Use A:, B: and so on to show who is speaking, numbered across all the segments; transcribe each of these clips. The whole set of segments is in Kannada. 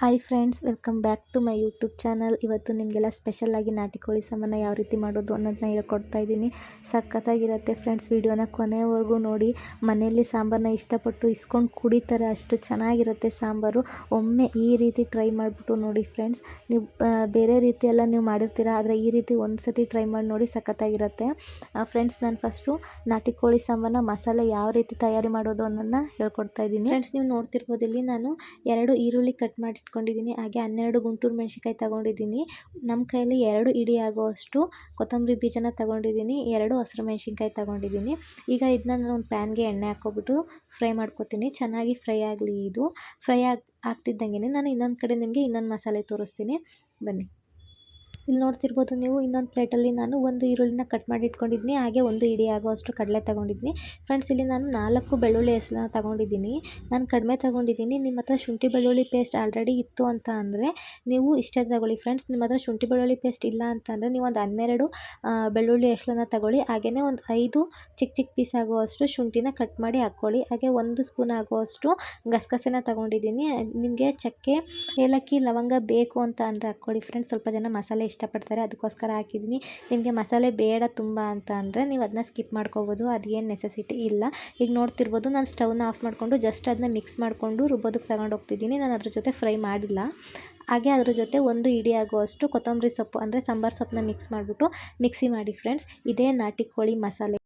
A: Hi friends, welcome back to my YouTube channel. ಇವತ್ತು ನಿಮಗೆಲ್ಲ ನಾಟಿ ಕೋಳಿ ಸಾಮಾನ ಯಾವ ರೀತಿ ಮಾಡೋದು ಅನ್ನೋದನ್ನ ಹೇಳ್ಕೊಡ್ತಾ ಇದ್ದೀನಿ. ಸಖತ್ತಾಗಿರುತ್ತೆ ಫ್ರೆಂಡ್ಸ್, ವೀಡಿಯೋನ ಕೊನೆವರೆಗೂ ನೋಡಿ. ಮನೆಯಲ್ಲಿ ಸಾಂಬಾರನ್ನ ಇಷ್ಟಪಟ್ಟು ಇಸ್ಕೊಂಡು ಕುಡಿತಾರೆ ಅಷ್ಟು ಚೆನ್ನಾಗಿರುತ್ತೆ ಸಾಂಬಾರು. ಒಮ್ಮೆ ಈ ರೀತಿ ಟ್ರೈ ಮಾಡಿಬಿಟ್ಟು ನೋಡಿ ಫ್ರೆಂಡ್ಸ್, ನೀವು ಬೇರೆ ರೀತಿ ಎಲ್ಲ ನೀವು ಮಾಡಿರ್ತೀರ, ಆದರೆ ಈ ರೀತಿ ಒಂದು ಸತಿ ಟ್ರೈ ಮಾಡಿ ನೋಡಿ ಸಖತ್ತಾಗಿರುತ್ತೆ. ಫ್ರೆಂಡ್ಸ್, ನಾನು ಫಸ್ಟು ನಾಟಿ ಕೋಳಿ ಸಾಂಬಾರನ್ನ ಮಸಾಲೆ ಯಾವ ರೀತಿ ತಯಾರಿ ಮಾಡೋದು ಅನ್ನೋದನ್ನ ಹೇಳ್ಕೊಡ್ತಾ ಇದ್ದೀನಿ. ಫ್ರೆಂಡ್ಸ್ ನೀವು ನೋಡ್ತಿರ್ಬೋದು ಇಲ್ಲಿ ನಾನು ಎರಡು ಈರುಳ್ಳಿ ಕಟ್ ಮಾಡಿ ಇಟ್ಕೊಂಡಿದ್ದೀನಿ, ಹಾಗೆ ಹನ್ನೆರಡು ಗುಂಟೂರು ಮೆಣಸಿನ್ಕಾಯಿ ತಗೊಂಡಿದ್ದೀನಿ. ನಮ್ಮ ಕೈಯಲ್ಲಿ ಎರಡು ಇಡಿ ಆಗುವಷ್ಟು ಕೊತ್ತಂಬರಿ ಬೀಜನ ತಗೊಂಡಿದ್ದೀನಿ, ಎರಡು ಹಸಿರು ಮೆಣಸಿನ್ಕಾಯಿ ತಗೊಂಡಿದ್ದೀನಿ. ಈಗ ಇದನ್ನ ನಾನು ಒಂದು ಪ್ಯಾನ್ಗೆ ಎಣ್ಣೆ ಹಾಕ್ಕೊಬಿಟ್ಟು ಫ್ರೈ ಮಾಡ್ಕೊತೀನಿ. ಚೆನ್ನಾಗಿ ಫ್ರೈ ಆಗಲಿ ಇದು. ಫ್ರೈ ಆಗಿ ಆಗ್ತಿದ್ದಂಗೆ ನಾನು ಇನ್ನೊಂದು ಕಡೆ ನಿಮಗೆ ಇನ್ನೊಂದು ಮಸಾಲೆ ತೋರಿಸ್ತೀನಿ. ಬನ್ನಿ. ಇಲ್ಲಿ ನೋಡ್ತಿರ್ಬೋದು ನೀವು, ಇನ್ನೊಂದು ಪ್ಲೇಟಲ್ಲಿ ನಾನು ಒಂದು ಈರುಳ್ಳಿನ ಕಟ್ ಮಾಡಿ ಇಟ್ಕೊಂಡಿದ್ದೀನಿ ಹಾಗೆ ಒಂದು ಇಡಿ ಆಗುವಷ್ಟು ಕಡಲೆ ತಗೊಂಡಿದ್ದೀನಿ ಫ್ರೆಂಡ್ಸ್ ಇಲ್ಲಿ ನಾನು ನಾಲ್ಕು ಬೆಳ್ಳುಳ್ಳಿ ಹೆಸರನ್ನ ತಗೊಂಡಿದ್ದೀನಿ. ನಾನು ಕಡಿಮೆ ತಗೊಂಡಿದ್ದೀನಿ. ನಿಮ್ಮ ಹತ್ರ ಶುಂಠಿ ಬೆಳ್ಳುಳ್ಳಿ ಪೇಸ್ಟ್ ಆಲ್ರೆಡಿ ಇತ್ತು ಅಂತ ಅಂದರೆ ನೀವು ಇಷ್ಟೇ ತಗೊಳ್ಳಿ. ಫ್ರೆಂಡ್ಸ್ ನಿಮ್ಮ ಹತ್ರ ಶುಂಠಿ ಬೆಳ್ಳುಳ್ಳಿ ಪೇಸ್ಟ್ ಇಲ್ಲ ಅಂತಂದರೆ ನೀವು ಒಂದು ಹನ್ನೆರಡು ಬೆಳ್ಳುಳ್ಳಿ ಹೆಸರನ್ನ ತಗೊಳ್ಳಿ. ಹಾಗೆಯೇ ಒಂದು ಐದು ಚಿಕ್ಕ ಚಿಕ್ಕ ಪೀಸ್ ಆಗುವಷ್ಟು ಶುಂಠಿನ ಕಟ್ ಮಾಡಿ ಹಾಕ್ಕೊಳ್ಳಿ ಹಾಗೆ ಒಂದು ಸ್ಪೂನ್ ಆಗುವಷ್ಟು ಗಸಗಸೆನ ತಗೊಂಡಿದ್ದೀನಿ. ನಿಮಗೆ ಚಕ್ಕೆ, ಏಲಕ್ಕಿ, ಲವಂಗ ಬೇಕು ಅಂತ ಅಂದರೆ ಹಾಕ್ಕೊಳ್ಳಿ. ಫ್ರೆಂಡ್ಸ್ ಸ್ವಲ್ಪ ಜನ ಮಸಾಲೆ ಇಷ್ಟಪಡ್ತಾರೆ, ಅದಕ್ಕೋಸ್ಕರ ಹಾಕಿದ್ದೀನಿ. ನಿಮಗೆ ಮಸಾಲೆ ಬೇಡ ತುಂಬ ಅಂತ ಅಂದರೆ ನೀವು ಅದನ್ನ ಸ್ಕಿಪ್ ಮಾಡ್ಕೋಬೋದು ಅದೇನು ನೆಸೆಸಿಟಿ ಇಲ್ಲ. ಈಗ ನೋಡ್ತಿರ್ಬೋದು, ನಾನು ಸ್ಟವ್ನ ಆಫ್ ಮಾಡಿಕೊಂಡು ಜಸ್ಟ್ ಅದನ್ನ ಮಿಕ್ಸ್ ಮಾಡಿಕೊಂಡು ರುಬ್ಬೋದಕ್ಕೆ ತಗೊಂಡು ಹೋಗ್ತಿದ್ದೀನಿ. ನಾನು ಅದ್ರ ಜೊತೆ ಫ್ರೈ ಮಾಡಿಲ್ಲ. ಹಾಗೆ ಅದ್ರ ಜೊತೆ ಒಂದು ಇಡಿ ಆಗುವಷ್ಟು ಕೊತ್ತಂಬರಿ ಸೊಪ್ಪು ಅಂದರೆ ಸಾಂಬಾರು ಸೊಪ್ಪನ್ನ ಮಿಕ್ಸ್ ಮಾಡಿಬಿಟ್ಟು ಮಿಕ್ಸಿ ಮಾಡಿ ಫ್ರೆಂಡ್ಸ್ ಇದೇ ನಾಟಿ ಕೋಳಿ ಮಸಾಲೆ.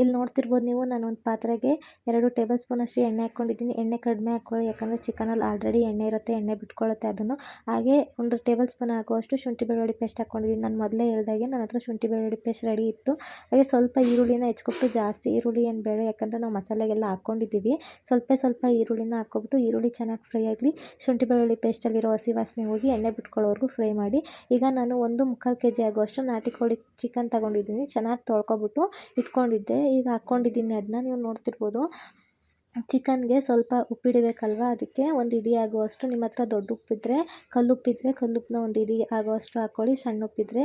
A: ಇಲ್ಲಿ ನೋಡ್ತಿರ್ಬೋದು ನೀವು ನಾನು ಒಂದು ಪಾತ್ರೆಗೆ ಎರಡು ಟೇಬಲ್ ಸ್ಪೂನ್ ಅಷ್ಟು ಎಣ್ಣೆ ಹಾಕ್ಕೊಂಡಿದ್ದೀನಿ. ಎಣ್ಣೆ ಕಡಿಮೆ ಹಾಕ್ಕೊಳ್ಳಿ ಯಾಕಂದರೆ ಚಿಕನಲ್ಲಿ ಆಲ್ರೆಡಿ ಎಣ್ಣೆ ಇರುತ್ತೆ, ಎಣ್ಣೆ ಬಿಟ್ಕೊಳ್ಳುತ್ತೆ ಅದನ್ನು. ಹಾಗೆ ಒಂದು ಟೇಬಲ್ ಸ್ಪೂನ್ ಆಗುವಷ್ಟು ಶುಂಠಿ ಬೆಳ್ಳುಳ್ಳಿ ಪೇಸ್ಟ್ ಹಾಕ್ಕೊಂಡಿದ್ದೀನಿ. ನಾನು ಮೊದಲೇ ಹೇಳ್ದಾಗೆ ನನ್ನ ಹತ್ರ ಶುಂಠಿ ಬೆಳ್ಳುಳ್ಳಿ ಪೇಸ್ಟ್ ರೆಡಿ ಇತ್ತು. ಹಾಗೆ ಸ್ವಲ್ಪ ಈರುಳ್ಳಿನ ಹೆಚ್ಕೊಟ್ಟು ಜಾಸ್ತಿ, ಈರುಳ್ಳಿ ಏನು ಬೇಡ, ಯಾಕಂದರೆ ನಾವು ಮಸಾಲೆಗೆಲ್ಲ ಹಾಕ್ಕೊಂಡಿದ್ದೀವಿ. ಸ್ವಲ್ಪ ಸ್ವಲ್ಪ ಈರುಳ್ಳಿನ ಹಾಕ್ಕೊಬಿಟ್ಟು ಈರುಳ್ಳಿ ಚೆನ್ನಾಗಿ ಫ್ರೈ ಆಗಲಿ. ಶುಂಠಿ ಬೆಳ್ಳುಳ್ಳಿ ಪೇಸ್ಟಲ್ಲಿರೋ ಹಸಿ ವಾಸನೆ ಹೋಗಿ ಎಣ್ಣೆ ಬಿಟ್ಕೊಳ್ಳೋವರೆಗೂ ಫ್ರೈ ಮಾಡಿ. ಈಗ ನಾನು ಒಂದು ಮುಕ್ಕಾಲು ಕೆ ಜಿ ಆಗುವಷ್ಟು ನಾಟಿ ಕೋಳಿ ಚಿಕನ್ ತಗೊಂಡಿದ್ದೀನಿ. ಚೆನ್ನಾಗಿ ತೊಳ್ಕೊಬಿಟ್ಟು ಇಟ್ಕೊಂಡಿದ್ದೆ. ಈಗ ಹಾಕ್ಕೊಂಡಿದ್ದೀನಿ ಅದನ್ನ ನೀವು ನೋಡ್ತಿರ್ಬೋದು. ಚಿಕನ್ಗೆ ಸ್ವಲ್ಪ ಉಪ್ಪಿಡಬೇಕಲ್ವ ಅದಕ್ಕೆ ಒಂದು ಇಡಿ ಆಗುವಷ್ಟು ನಿಮ್ಮ ಹತ್ರ ದೊಡ್ಡ ಉಪ್ಪಿದ್ರೆ ಕಲ್ಲುಪ್ಪಿದ್ರೆ ಕಲ್ಲುಪ್ಪನ್ನ ಒಂದು ಇಡಿ ಆಗುವಷ್ಟು ಹಾಕ್ಕೊಳ್ಳಿ. ಸಣ್ಣ ಉಪ್ಪಿದ್ರೆ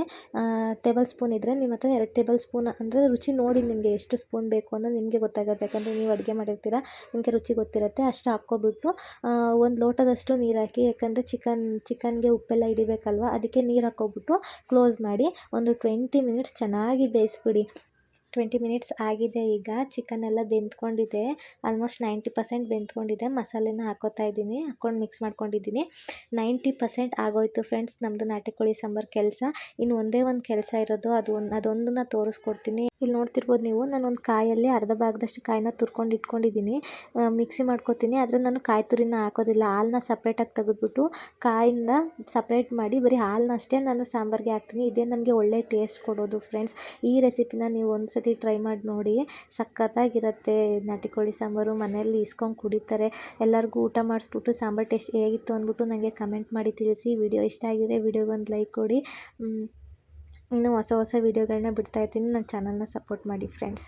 A: ಟೇಬಲ್ ಸ್ಪೂನ್ ಇದ್ದರೆ ನಿಮ್ಮ ಹತ್ರ ಎರಡು ಟೇಬಲ್ ಸ್ಪೂನ್, ಅಂದರೆ ರುಚಿ ನೋಡಿ ನಿಮಗೆ ಎಷ್ಟು ಸ್ಪೂನ್ ಬೇಕು ಅನ್ನೋದು ನಿಮಗೆ ಗೊತ್ತಾಗುತ್ತೆ. ಯಾಕಂದರೆ ನೀವು ಅಡುಗೆ ಮಾಡಿರ್ತೀರ, ನಿಮಗೆ ರುಚಿ ಗೊತ್ತಿರುತ್ತೆ, ಅಷ್ಟು ಹಾಕ್ಕೊಬಿಟ್ಟು ಒಂದು ಲೋಟದಷ್ಟು ನೀರು ಹಾಕಿ, ಯಾಕಂದರೆ ಚಿಕನ್, ಚಿಕನ್ಗೆ ಉಪ್ಪೆಲ್ಲ ಹಿಡಿಬೇಕಲ್ವ ಅದಕ್ಕೆ ನೀರು ಹಾಕ್ಕೊಬಿಟ್ಟು ಕ್ಲೋಸ್ ಮಾಡಿ, ಒಂದು ಟ್ವೆಂಟಿ ಮಿನಿಟ್ಸ್ ಚೆನ್ನಾಗಿ ಬೇಯಿಸ್ಬಿಡಿ. ಟ್ವೆಂಟಿ ಮಿನಿಟ್ಸ್ ಆಗಿದೆ ಈಗ. ಚಿಕನ್ ಎಲ್ಲ ಬೆಂದ್ಕೊಂಡಿದೆ. ಆಲ್ಮೋಸ್ಟ್ ನೈಂಟಿ ಪರ್ಸೆಂಟ್ ಬೆಂದ್ಕೊಂಡಿದೆ. ಮಸಾಲೆನ ಹಾಕೋತಾ ಇದ್ದೀನಿ. ಹಾಕ್ಕೊಂಡು ಮಿಕ್ಸ್ ಮಾಡ್ಕೊಂಡಿದ್ದೀನಿ. ನೈಂಟಿ ಪರ್ಸೆಂಟ್ ಆಗೋಯ್ತು ಫ್ರೆಂಡ್ಸ್ ನಮ್ಮದು ನಾಟಿ ಕೋಳಿ ಸಾಂಬಾರು ಕೆಲಸ. ಇನ್ನು ಒಂದೇ ಒಂದು ಕೆಲಸ ಇರೋದು. ಅದು ಒಂದು, ಅದೊಂದನ್ನ ತೋರಿಸ್ಕೊಡ್ತೀನಿ. ಇಲ್ಲಿ ನೋಡ್ತಿರ್ಬೋದು ನೀವು ನಾನು ಒಂದು ಕಾಯಲ್ಲಿ ಅರ್ಧ ಭಾಗದಷ್ಟು ಕಾಯಿನ ತುರ್ಕೊಂಡು ಇಟ್ಕೊಂಡಿದ್ದೀನಿ. ಮಿಕ್ಸಿ ಮಾಡ್ಕೊತೀನಿ. ಆದರೆ ನಾನು ಕಾಯಿ ತುರಿನ ಹಾಕೋದಿಲ್ಲ. ಹಾಲನ್ನ ಸಪ್ರೇಟಾಗಿ ತೆಗೆದ್ಬಿಟ್ಟು ಕಾಯಿಂದ ಸಪ್ರೇಟ್ ಮಾಡಿ ಬರೀ ಹಾಲನ್ನ ಅಷ್ಟೇ ನಾನು ಸಾಂಬಾರಿಗೆ ಹಾಕ್ತೀನಿ. ಇದೇ ನನಗೆ ಒಳ್ಳೆ ಟೇಸ್ಟ್ ಕೊಡೋದು ಫ್ರೆಂಡ್ಸ್ ಈ ರೆಸಿಪಿನ ನೀವು ಒಂದು ಸತಿ ಟ್ರೈ ಮಾಡಿ ನೋಡಿ ಸಖತ್ತಾಗಿರುತ್ತೆ ನಾಟಿ ಕೋಳಿ ಸಾಂಬಾರು ಮನೆಯಲ್ಲಿ ಇಸ್ಕೊಂಡು ಕುಡಿತಾರೆ. ಎಲ್ಲರಿಗೂ ಊಟ ಮಾಡಿಸ್ಬಿಟ್ಟು ಸಾಂಬಾರು ಟೇಸ್ಟ್ ಹೇಗಿತ್ತು ಅಂದ್ಬಿಟ್ಟು ನನಗೆ ಕಮೆಂಟ್ ಮಾಡಿ ತಿಳಿಸಿ. ವಿಡಿಯೋ ಇಷ್ಟ ಆಗಿದ್ರೆ ವಿಡಿಯೋಗೊಂದು ಲೈಕ್ ಕೊಡಿ. ಇನ್ನೂ ಹೊಸ ಹೊಸ ವೀಡಿಯೋಗಳನ್ನ ಬಿಡ್ತಾಯಿರ್ತೀನಿ ನನ್ನ ಚಾನಲ್ನ ಸಪೋರ್ಟ್ ಮಾಡಿ ಫ್ರೆಂಡ್ಸ್